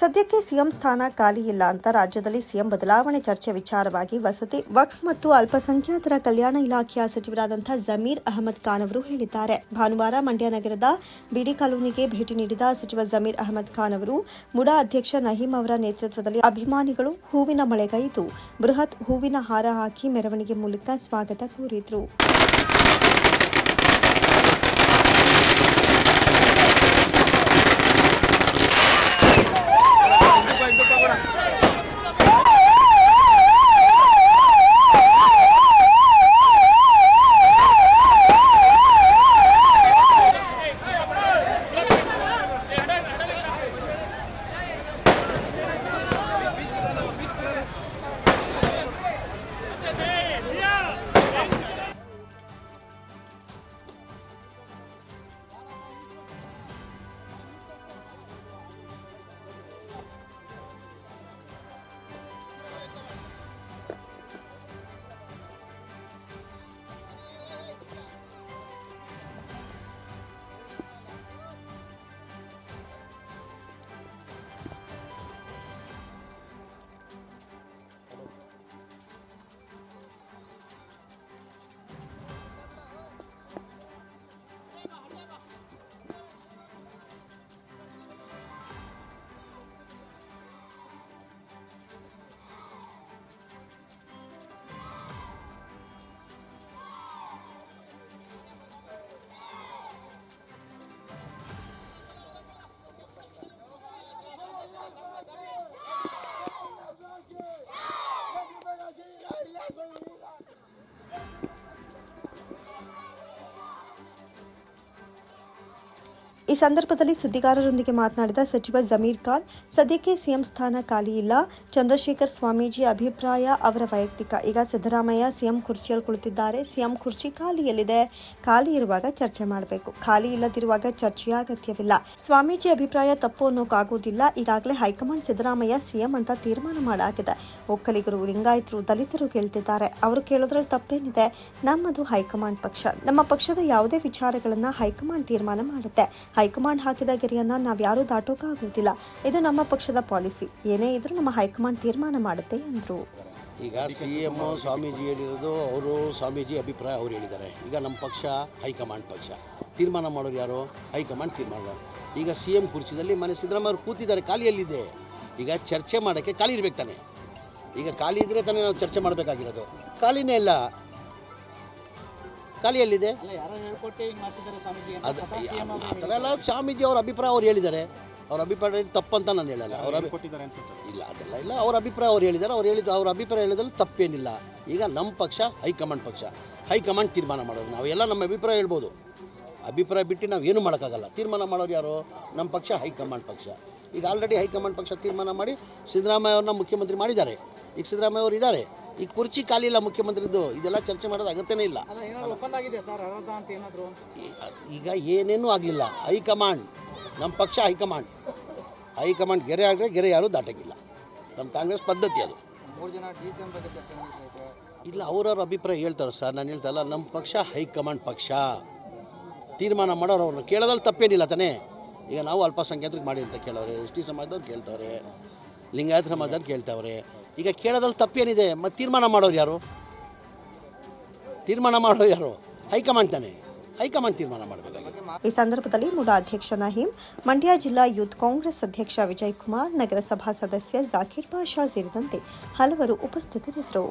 ಸದ್ಯಕ್ಕೆ ಸಿಎಂ ಸ್ಥಾನ ಖಾಲಿ ಇಲ್ಲ ಅಂತ ರಾಜ್ಯದಲ್ಲಿ ಸಿಎಂ ಬದಲಾವಣೆ ಚರ್ಚೆ ವಿಚಾರವಾಗಿ ವಸತಿ, ವಕ್ಫ್ ಮತ್ತು ಅಲ್ಪಸಂಖ್ಯಾತರ ಕಲ್ಯಾಣ ಇಲಾಖೆಯ ಸಚಿವರಾದಂತಹ ಜಮೀರ್ ಅಹಮದ್ ಖಾನ್ ಅವರು ಹೇಳಿದ್ದಾರೆ. ಭಾನುವಾರ ಮಂಡ್ಯ ನಗರದ ಬಿಡಿ ಕಾಲೋನಿಗೆ ಭೇಟಿ ನೀಡಿದ ಸಚಿವ ಜಮೀರ್ ಅಹಮದ್ ಖಾನ್ ಅವರು, ಮುಡಾ ಅಧ್ಯಕ್ಷ ನಹೀಂ ಅವರ ನೇತೃತ್ವದಲ್ಲಿ ಅಭಿಮಾನಿಗಳು ಹೂವಿನ ಮಳೆಗೈದು, ಬೃಹತ್ ಹೂವಿನ ಹಾರ ಹಾಕಿ ಮೆರವಣಿಗೆ ಮೂಲಕ ಸ್ವಾಗತ ಕೋರಿದ್ರು. ಈ ಸಂದರ್ಭದಲ್ಲಿ ಸುದ್ದಿಗಾರರೊಂದಿಗೆ ಮಾತನಾಡಿದ ಸಚಿವ ಜಮೀರ್ ಖಾನ್, ಸದ್ಯಕ್ಕೆ ಸಿಎಂ ಸ್ಥಾನ ಖಾಲಿ ಇಲ್ಲ. ಚಂದ್ರಶೇಖರ್ ಸ್ವಾಮೀಜಿ ಅಭಿಪ್ರಾಯ, ಅವರ ವೈಯಕ್ತಿಕ. ಈಗ ಸಿದ್ದರಾಮಯ್ಯ ಸಿಎಂ ಕುರ್ಚಿಯಲ್ಲಿ ಕುಳಿತಿದ್ದಾರೆ ಸಿಎಂ ಕುರ್ಚಿ ಖಾಲಿಯಲ್ಲಿದೆ. ಖಾಲಿ ಇರುವಾಗ ಚರ್ಚೆ ಮಾಡಬೇಕು. ಖಾಲಿ ಇಲ್ಲದಿರುವಾಗ ಚರ್ಚೆಯ ಅಗತ್ಯವಿಲ್ಲ. ಸ್ವಾಮೀಜಿ ಅಭಿಪ್ರಾಯ ತಪ್ಪು ಅನ್ನೋಕ್ಕಾಗುವುದಿಲ್ಲ ಈಗಾಗಲೇ ಹೈಕಮಾಂಡ್ ಸಿದ್ದರಾಮಯ್ಯ ಸಿಎಂ ಅಂತ ತೀರ್ಮಾನ ಮಾಡಾಗಿದೆ. ಒಕ್ಕಲಿಗರು, ಲಿಂಗಾಯತರು, ದಲಿತರು ಕೇಳ್ತಿದ್ದಾರೆ. ಅವರು ಕೇಳೋದ್ರಲ್ಲಿ ತಪ್ಪೇನಿದೆ? ನಮ್ಮದು ಹೈಕಮಾಂಡ್ ಪಕ್ಷ. ನಮ್ಮ ಪಕ್ಷದ ಯಾವುದೇ ವಿಚಾರಗಳನ್ನ ಹೈಕಮಾಂಡ್ ತೀರ್ಮಾನ ಮಾಡುತ್ತೆ. ಹೈಕಮಾಂಡ್ ಹಾಕಿದ ಗೆರೆಯನ್ನ ದಾಟೋಕ ದಾಟೋಕ್ಕಾಗೋದಿಲ್ಲ ಇದು ನಮ್ಮ ಪಕ್ಷದ ಪಾಲಿಸಿ. ಏನೇ ಇದ್ರೂ ನಮ್ಮ ಹೈಕಮಾಂಡ್ ತೀರ್ಮಾನ ಮಾಡುತ್ತೆ ಎಂದರು. ಈಗ ಸಿ ಎಂ ಸ್ವಾಮೀಜಿ ಹೇಳಿರೋದು ಅವರು ಸ್ವಾಮೀಜಿ ಅಭಿಪ್ರಾಯ ಅವ್ರು ಹೇಳಿದ್ದಾರೆ. ಈಗ ನಮ್ಮ ಪಕ್ಷ, ಹೈಕಮಾಂಡ್ ಪಕ್ಷ. ತೀರ್ಮಾನ ಮಾಡೋರು ಯಾರು? ಹೈಕಮಾಂಡ್ ತೀರ್ಮಾನ. ಈಗ ಸಿ ಎಂ ಕುರ್ಚಿದಲ್ಲಿ ಮನೆ ಸಿದ್ದರಾಮಯ್ಯ ಕೂತಿದ್ದಾರೆ, ಖಾಲಿಯಲ್ಲಿದೆ. ಈಗ ಚರ್ಚೆ ಮಾಡೋಕ್ಕೆ ಖಾಲಿ ಇರಬೇಕು ತಾನೆ. ಈಗ ಖಾಲಿ ಇದ್ದರೆ ತಾನೇ ನಾವು ಚರ್ಚೆ ಮಾಡಬೇಕಾಗಿರೋದು. ಖಾಲಿನೇ ಇಲ್ಲ. ಖಾಲಿಯಲ್ಲಿದೆ ಅದು ಆ ಥರ ಎಲ್ಲ ಸ್ವಾಮೀಜಿ ಅವ್ರ ಅಭಿಪ್ರಾಯ ಅವ್ರು ಹೇಳಿದ್ದಾರೆ. ಅವ್ರ ಅಭಿಪ್ರಾಯ ತಪ್ಪಂತ ನಾನು ಹೇಳಲ್ಲ. ಅವ್ರ ಅಭಿ ಕೊಟ್ಟಿದ್ದಾರೆ ಅನ್ಸುತ್ತೆ. ಇಲ್ಲ ಅದೆಲ್ಲ ಇಲ್ಲ. ಅವ್ರ ಅಭಿಪ್ರಾಯ ಅವ್ರು ಹೇಳಿದ್ದಾರೆ. ಅವ್ರು ಹೇಳಿದ್ದು ಅವ್ರ ಅಭಿಪ್ರಾಯ ಹೇಳಿದ್ರಲ್ಲಿ ತಪ್ಪೇನಿಲ್ಲ. ಈಗ ನಮ್ಮ ಪಕ್ಷ ಹೈಕಮಾಂಡ್ ಪಕ್ಷ. ಹೈಕಮಾಂಡ್ ತೀರ್ಮಾನ ಮಾಡೋದು. ನಾವೆಲ್ಲ ನಮ್ಮ ಅಭಿಪ್ರಾಯ ಹೇಳ್ಬೋದು. ಅಭಿಪ್ರಾಯ ಬಿಟ್ಟು ನಾವು ಏನು ಮಾಡೋಕ್ಕಾಗಲ್ಲ. ತೀರ್ಮಾನ ಮಾಡೋರು ಯಾರು? ನಮ್ಮ ಪಕ್ಷ ಹೈಕಮಾಂಡ್ ಪಕ್ಷ. ಈಗ ಆಲ್ರೆಡಿ ಹೈಕಮಾಂಡ್ ಪಕ್ಷ ತೀರ್ಮಾನ ಮಾಡಿ ಸಿದ್ದರಾಮಯ್ಯ ಅವ್ರನ್ನ ಮುಖ್ಯಮಂತ್ರಿ ಮಾಡಿದ್ದಾರೆ. ಈಗ ಸಿದ್ದರಾಮಯ್ಯ ಅವರು ಇದ್ದಾರೆ. ಈಗ ಕುರ್ಚಿ ಖಾಲಿ ಇಲ್ಲ ಮುಖ್ಯಮಂತ್ರಿದ್ದು ಇದೆಲ್ಲ ಚರ್ಚೆ ಮಾಡೋದು ಅಗತ್ಯನೇ ಇಲ್ಲ. ಈ- ಈಗ ಏನೇನೂ ಆಗಲಿಲ್ಲ. ಹೈಕಮಾಂಡ್ ನಮ್ಮ ಪಕ್ಷ ಹೈಕಮಾಂಡ್. ಹೈಕಮಾಂಡ್ ಗೆರೆ ಆದರೆ ಗೆರೆ ಯಾರೂ ದಾಟಂಗಿಲ್ಲ. ನಮ್ಮ ಕಾಂಗ್ರೆಸ್ ಪದ್ಧತಿ ಅದು. ಇಲ್ಲ ಅವ್ರವ್ರ ಅಭಿಪ್ರಾಯ ಹೇಳ್ತಾರೆ ಸರ್. ನಾನು ಹೇಳ್ತಲ್ಲ ನಮ್ಮ ಪಕ್ಷ ಹೈಕಮಾಂಡ್ ಪಕ್ಷ. ತೀರ್ಮಾನ ಮಾಡೋರು ಅವ್ರನ್ನ ಕೇಳೋದ್ರಲ್ಲಿ ತಪ್ಪೇನಿಲ್ಲ ತಾನೇ. ಈಗ ನಾವು ಅಲ್ಪಸಂಖ್ಯಾತರಿಗೆ ಮಾಡಿ ಅಂತ ಕೇಳೋರೆ ಎಸ್ ಟಿ ಸಮಾಜದವ್ರು ಕೇಳ್ತವ್ರೆ ಲಿಂಗಾಯತ ಸಮಾಜದವ್ರು ಕೇಳ್ತವ್ರೆ. ಈಗ ಕೇಳೋದ್ರಲ್ಲಿ ತಪ್ಪೇನಿದೆ ಮತ್ತು ತೀರ್ಮಾನ ಮಾಡೋರು ಯಾರು? ತೀರ್ಮಾನ ಮಾಡೋರು ಯಾರು? ಹೈಕಮಾಂಡ್ ತಾನೇ. ಹೈಕಮಾಂಡ್ ತೀರ್ಮಾನ ಮಾಡಬೇಕಾಗಿದೆ ಈ ಸಂದರ್ಭದಲ್ಲಿ ಮೂಡಾ ಅಧ್ಯಕ್ಷ ನಹೀಂ, ಮಂಡ್ಯ ಜಿಲ್ಲಾ ಯೂತ್ ಕಾಂಗ್ರೆಸ್ ಅಧ್ಯಕ್ಷ ವಿಜಯ್ ಕುಮಾರ್, ನಗರಸಭಾ ಸದಸ್ಯ ಜಾಕೀರ್ ಬಾಷಾ ಸೇರಿದಂತೆ ಹಲವರು ಉಪಸ್ಥಿತರಿದ್ದರು.